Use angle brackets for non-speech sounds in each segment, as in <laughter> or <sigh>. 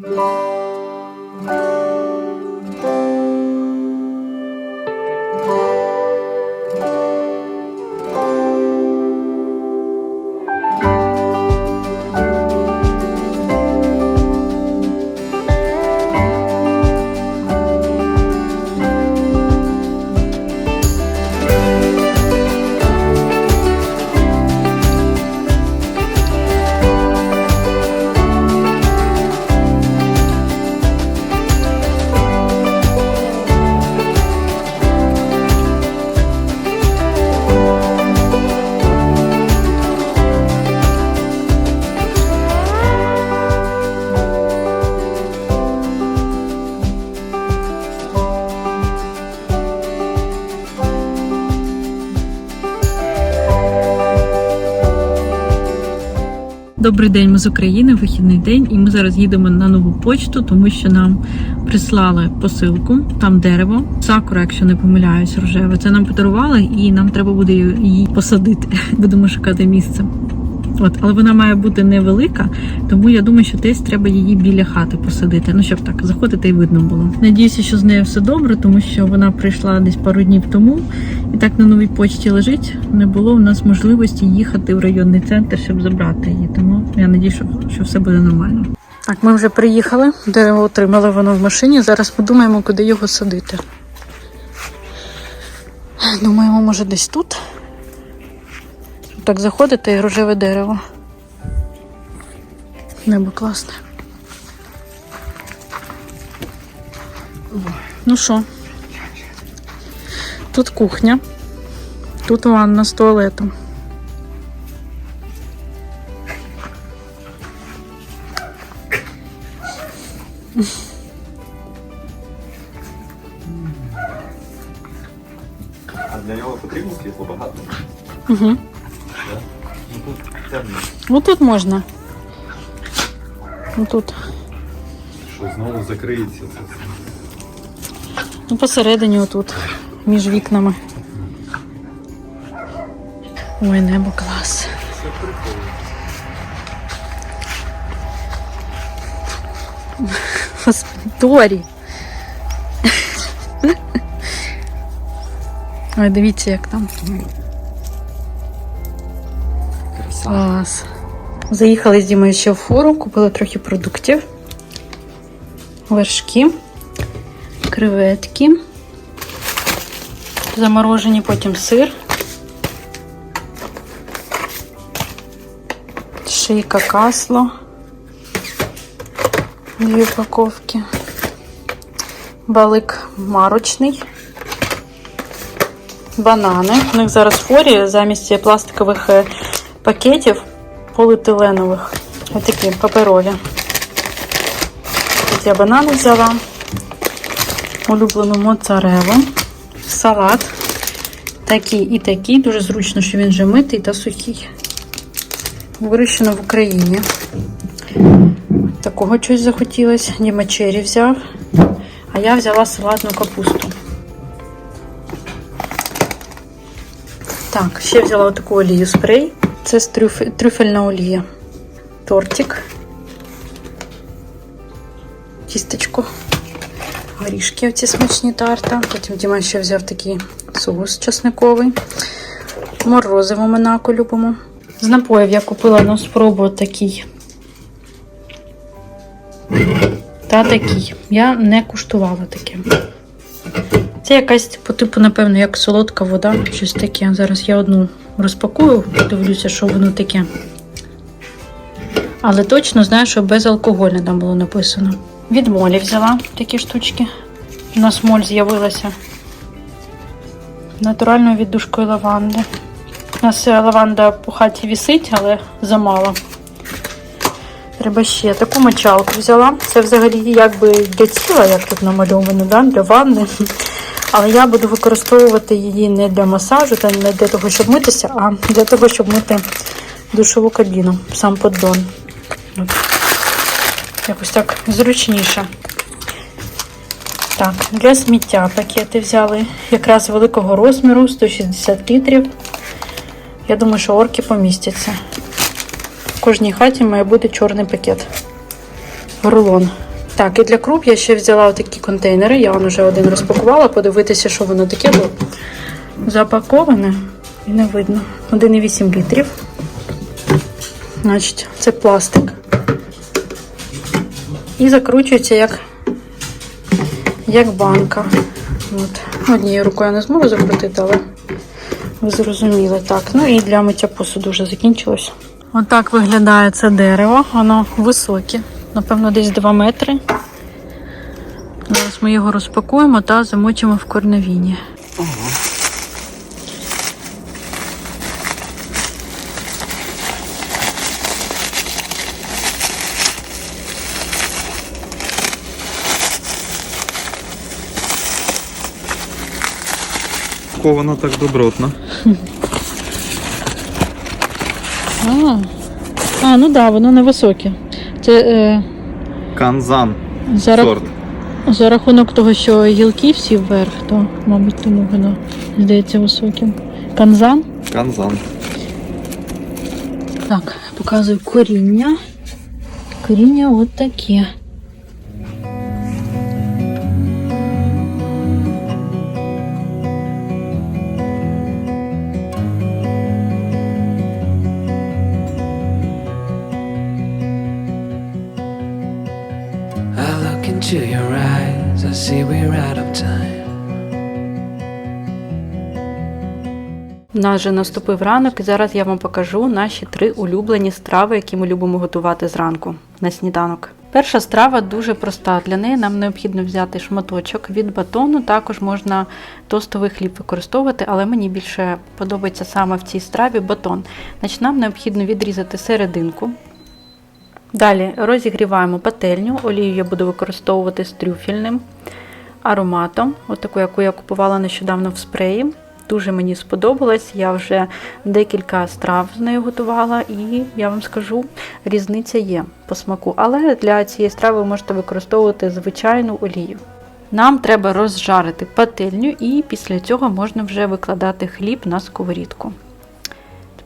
Música Добрий день, ми з України, вихідний день, і ми зараз їдемо на нову почту, тому що нам прислали посилку, там дерево, сакура, якщо не помиляюсь, рожеве. Це нам подарували, і нам треба буде її посадити. <laughs> Будемо шукати місце. От, але вона має бути невелика, тому я думаю, що десь треба її біля хати посадити. Ну щоб так заходити і видно було. Надіюся, що з нею все добре, тому що вона прийшла десь пару днів тому, і так на новій почті лежить. Не було в нас можливості їхати в районний центр, щоб забрати її. Тому я надію, що, що все буде нормально. Так, ми вже приїхали, дерево отримали воно в машині. Зараз подумаємо, куди його садити. Думаємо, може десь тут. Так заходите і рожеве дерево. Небо класне. Ну що? Тут кухня, тут ванна з туалетом. А для нього потрібно світло багато. Угу. Ну тут темно. Ну тут можна. Ну тут. Що знову закриється це все. Ну посередині отут, між вікнами. Ой, небо клас. Це прикольно. Господи, Торі. Ой, дивіться, як там. Клас. Заїхали з Дімою ще в фору, купили трохи продуктів. Вершки, креветки, заморожені потім сир, шийка касло, дві упаковки, балик марочний, банани. У них зараз форі замість пластикових е, пакетів поліетиленових. Ось такі паперові. Тут я банани взяла, улюблену моцарелу, салат. Такий і такий. Дуже зручно, що він вже митий та сухий. Вирощено в Україні. Такого щось захотілося. Діма чері взяв. А я взяла салатну капусту. Так, ще взяла таку олію спрей. Це трюф... трюфельна олія. Тортик. Тістечко. Горішки оці смачні тарта. Потім Діма ще взяв такий соус чесниковий. Морозиво Монако любимо. З напоїв я купила на спробу такий. Та такий. Я не куштувала таке. Це якась по типу, напевно, як солодка вода, щось таке. Зараз я одну розпакую, подивлюся, що воно таке. Але точно знаю, що безалкогольне там було написано. Від молі взяла такі штучки. У нас моль з'явилася. Натуральною віддушкою лаванди. У нас е, лаванда по хаті вісить, але замало. Треба ще таку мочалку взяла. Це взагалі якби для тіла, як тут намальовано, да? для ванни. Але я буду використовувати її не для масажу та не для того, щоб митися, а для того, щоб мити душову кабіну, сам поддон. От. Якось так зручніше. Так, для сміття пакети взяли якраз великого розміру, 160 літрів. Я думаю, що орки помістяться. В кожній хаті має бути чорний пакет. Рулон Так, і для круп я ще взяла такі контейнери. Я вам вже один розпакувала, подивитися, що воно таке, бо запаковане і не видно. 1,8 літрів. Значить, це пластик. І закручується як, як банка. От. Однією рукою я не зможу закрутити, але ви зрозуміли. Так, ну і для миття посуду вже закінчилось. Отак виглядає це дерево. Воно високе, напевно, десь 2 метри. Зараз ми його розпакуємо та замочимо в корневіні. Кована так добротно. <laughs> А, а ну так, да, воно невисоке. Це е, Канзан. за, рах- Сорт. за рахунок того, що гілки всі вверх, то, мабуть, тому воно здається високим. Канзан. Канзан. Так, показую коріння. Коріння от таке. I see. У нас вже наступив ранок, і зараз я вам покажу наші три улюблені страви, які ми любимо готувати зранку на сніданок. Перша страва дуже проста. Для неї нам необхідно взяти шматочок від батону. Також можна тостовий хліб використовувати, але мені більше подобається саме в цій страві батон. Значить, нам необхідно відрізати серединку. Далі розігріваємо пательню. Олію я буду використовувати з трюфельним ароматом, отаку, яку я купувала нещодавно в спреї. Дуже мені сподобалось. Я вже декілька страв з нею готувала, і я вам скажу, різниця є по смаку. Але для цієї страви ви можете використовувати звичайну олію. Нам треба розжарити пательню, і після цього можна вже викладати хліб на сковорідку.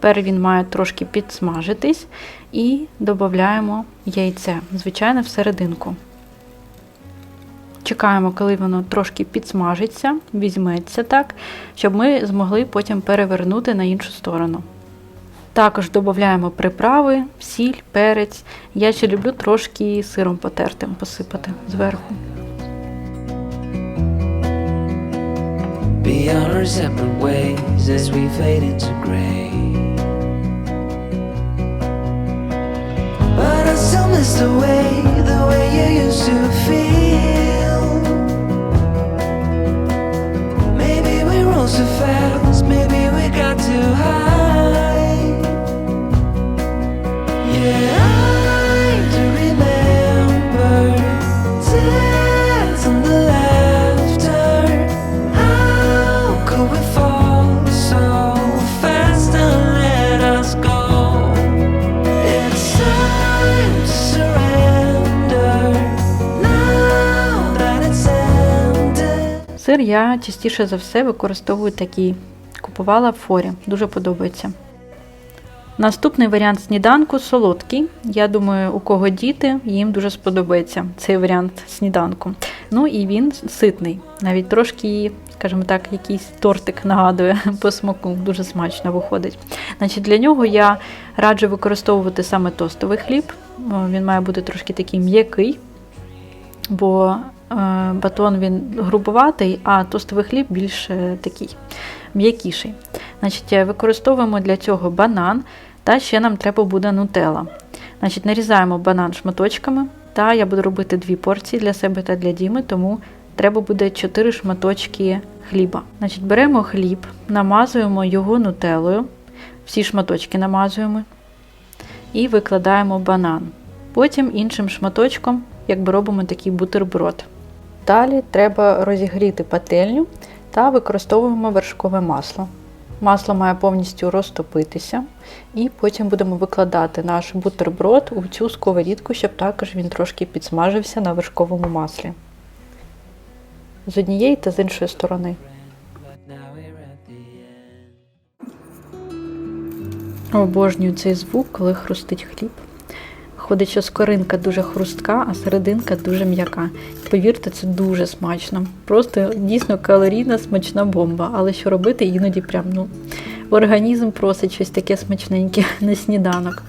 Тепер він має трошки підсмажитись і додаємо яйце, звичайно, всерединку. Чекаємо, коли воно трошки підсмажиться, візьметься так, щоб ми змогли потім перевернути на іншу сторону. Також додаємо приправи, сіль, перець. Я ще люблю трошки сиром потертим посипати зверху. Be on our separate ways as we fade into gray. But I still miss the way, the way you used to feel. Maybe we rose too fast, maybe we got too high. Сир я частіше за все використовую такий. Купувала в форі, дуже подобається. Наступний варіант сніданку солодкий. Я думаю, у кого діти, їм дуже сподобається цей варіант сніданку. Ну і він ситний. Навіть трошки, скажімо так, якийсь тортик нагадує <laughs> по смаку, дуже смачно виходить. Значить, Для нього я раджу використовувати саме тостовий хліб. Він має бути трошки такий м'який, бо батон він грубуватий, а тостовий хліб більш е, такий м'якіший. Значить, е, використовуємо для цього банан, та ще нам треба буде нутелла. Значить, нарізаємо банан шматочками, та я буду робити дві порції для себе та для Діми, тому треба буде 4 шматочки хліба. Значить, беремо хліб, намазуємо його нутеллою, всі шматочки намазуємо і викладаємо банан. Потім іншим шматочком, якби робимо такий бутерброд. Далі треба розігріти пательню та використовуємо вершкове масло. Масло має повністю розтопитися, і потім будемо викладати наш бутерброд у цю сковорідку, щоб також він трошки підсмажився на вершковому маслі. З однієї та з іншої сторони. Обожнюю цей звук, коли хрустить хліб. Ходить, що скоринка дуже хрустка, а серединка дуже м'яка. Повірте, це дуже смачно. Просто дійсно калорійна смачна бомба. Але що робити, іноді прям ну організм просить щось таке смачненьке <laughs> на сніданок.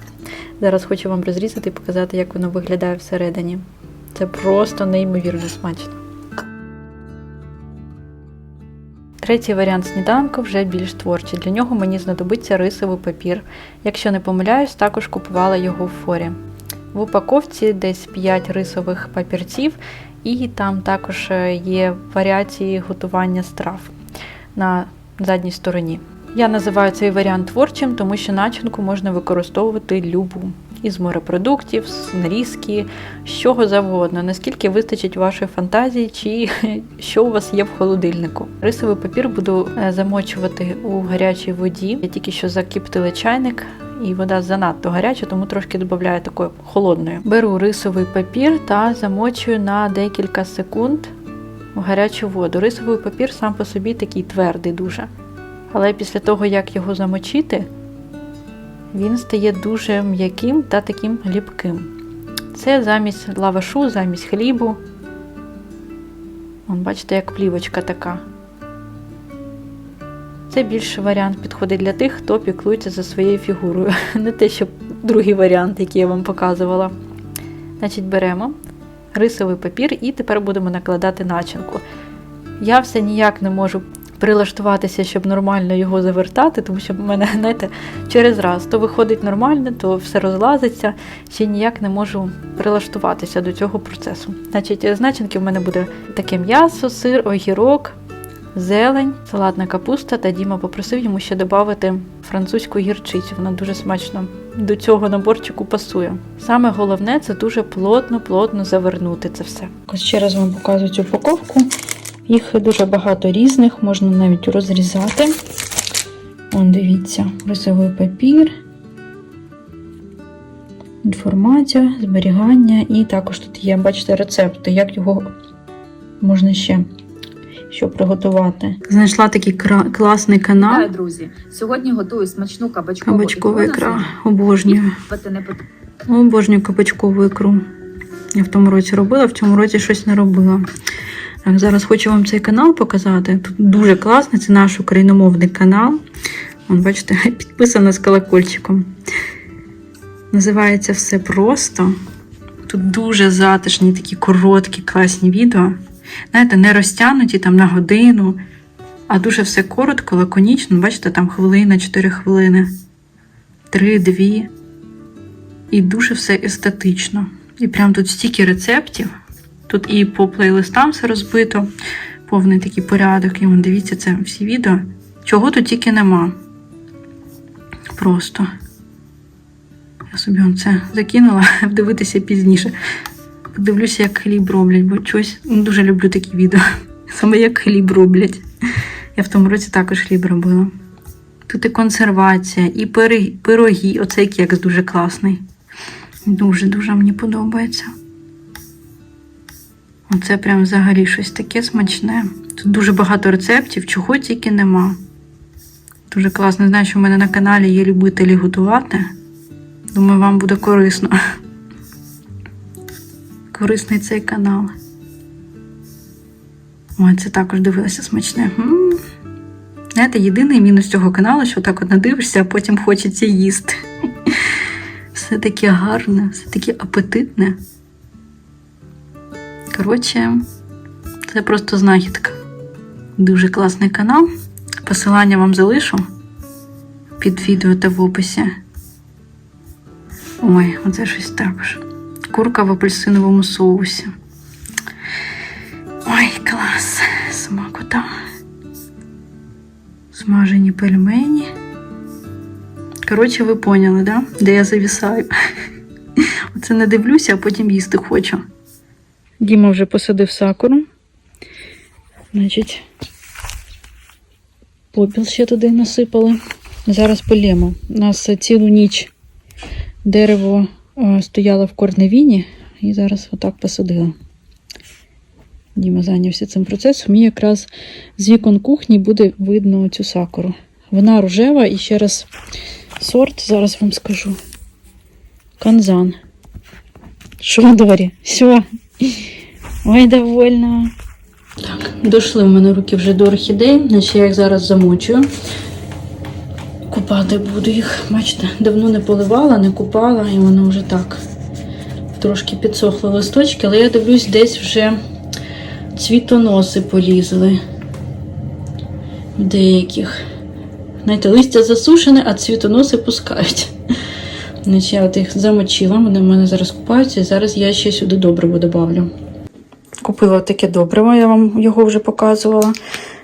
Зараз хочу вам розрізати і показати, як воно виглядає всередині. Це просто неймовірно смачно. Третій варіант сніданку вже більш творчий. Для нього мені знадобиться рисовий папір. Якщо не помиляюсь, також купувала його в форі. В упаковці десь 5 рисових папірців, і там також е, є варіації готування страв на задній стороні. Я називаю цей варіант творчим, тому що начинку можна використовувати любу із морепродуктів, з нарізки, з чого завгодно, наскільки вистачить вашої фантазії, чи <laughs> що у вас є в холодильнику. Рисовий папір буду е, замочувати у гарячій воді. Я тільки що закиптила чайник. І вода занадто гаряча, тому трошки додаю такої холодної. Беру рисовий папір та замочую на декілька секунд в гарячу воду. Рисовий папір сам по собі такий твердий дуже. Але після того, як його замочити, він стає дуже м'яким та таким ліпким. Це замість лавашу, замість хлібу. Вон, бачите, як плівочка така. Це більше варіант підходить для тих, хто піклується за своєю фігурою. <laughs> Не те, що другий варіант, який я вам показувала. Значить, беремо рисовий папір і тепер будемо накладати начинку. Я все ніяк не можу прилаштуватися, щоб нормально його завертати, тому що в мене, <laughs> знаєте, через раз то виходить нормально, то все розлазиться. Ще ніяк не можу прилаштуватися до цього процесу. Значить, з начинки в мене буде таке м'ясо, сир, огірок, зелень, салатна капуста. Та Діма попросив йому ще додати французьку гірчицю. Вона дуже смачно до цього наборчику пасує. Саме головне це дуже плотно-плотно завернути це все. Ось ще раз вам показую цю упаковку. Їх дуже багато різних, можна навіть розрізати. Вон, дивіться, рисовий папір, інформація, зберігання, і також тут є, бачите, рецепти, як його можна ще що приготувати. Знайшла такий кра- класний канал. Вітаю, друзі! Сьогодні готую смачну кабачкову Кабачкова ікру ікра. Обожнюю. Не. Обожнюю кабачкову ікру. Я в тому році робила, в цьому році щось не робила. Так, зараз хочу вам цей канал показати. Тут дуже класний, це наш україномовний канал. Вон, бачите, <laughs> підписано з колокольчиком. Називається все просто. Тут дуже затишні, такі короткі, класні відео. Знаєте, не розтягнуті там на годину, а дуже все коротко, лаконічно. Бачите, там хвилина, 4 хвилини, 3-2. І дуже все естетично. І прям тут стільки рецептів. Тут і по плейлистам все розбито, повний такий порядок. І вон, дивіться, це всі відео. Чого тут тільки нема. Просто. Я собі он це закинула, <laughs> дивитися пізніше. Подивлюся, як хліб роблять, бо ну, дуже люблю такі відео. <laughs> Саме як хліб роблять. Я в тому році також хліб робила. Тут і консервація, і пироги. Оцей кекс дуже класний. Дуже-дуже мені подобається. Оце прям взагалі щось таке смачне. Тут дуже багато рецептів, чого тільки нема. Дуже класно. Знаю, що в мене на каналі є любителі готувати. Думаю, вам буде корисно. <laughs> Корисний цей канал. Ой, це також дивилася смачне. М. Знаєте, єдиний мінус цього каналу, що так от надивишся, а потім хочеться їсти. <laughs> Все таке гарне, все таке апетитне. Коротше, це просто знахідка. Дуже класний канал. Посилання вам залишу під відео та в описі. Ой, оце щось також. Курка в апельсиновому соусі. Ой, клас! Смакота. Смажені пельмені. Коротше, ви поняли, да? де я завісаю. Оце не дивлюся, а потім їсти хочу. Діма вже посадив сакуру. Значить, попіл ще туди насипали. Зараз полємо. У нас цілу ніч дерево е, стояло в корневіні і зараз отак посадила. Діма зайнявся цим процесом. І якраз з вікон кухні буде видно цю сакуру. Вона рожева і ще раз сорт, зараз вам скажу. Канзан. Що, Дорі? Все. Ой, довольна. Так, дійшли в мене руки вже до орхідей, значить я їх зараз замочую. Купати буду їх. Бачите, давно не поливала, не купала, і воно вже так трошки підсохли листочки, але я дивлюсь, десь вже цвітоноси полізли. Деяких. Знаєте, листя засушене, а цвітоноси пускають. Значить, я от їх замочила, вони в мене зараз купаються, і зараз я ще сюди добриво добавлю. Купила таке добриво, я вам його вже показувала.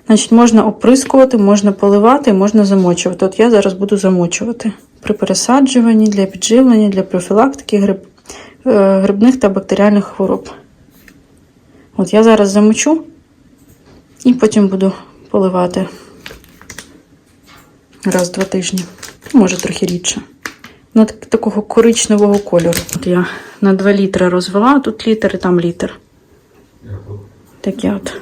Значить, можна оприскувати, можна поливати, можна замочувати. От я зараз буду замочувати при пересаджуванні, для підживлення, для профілактики гриб, е, грибних та бактеріальних хвороб. От я зараз замочу і потім буду поливати раз в два тижні, може трохи рідше. Ну, так, такого коричневого кольору. От я на 2 літри розвела, тут літр і там літр. Таке от.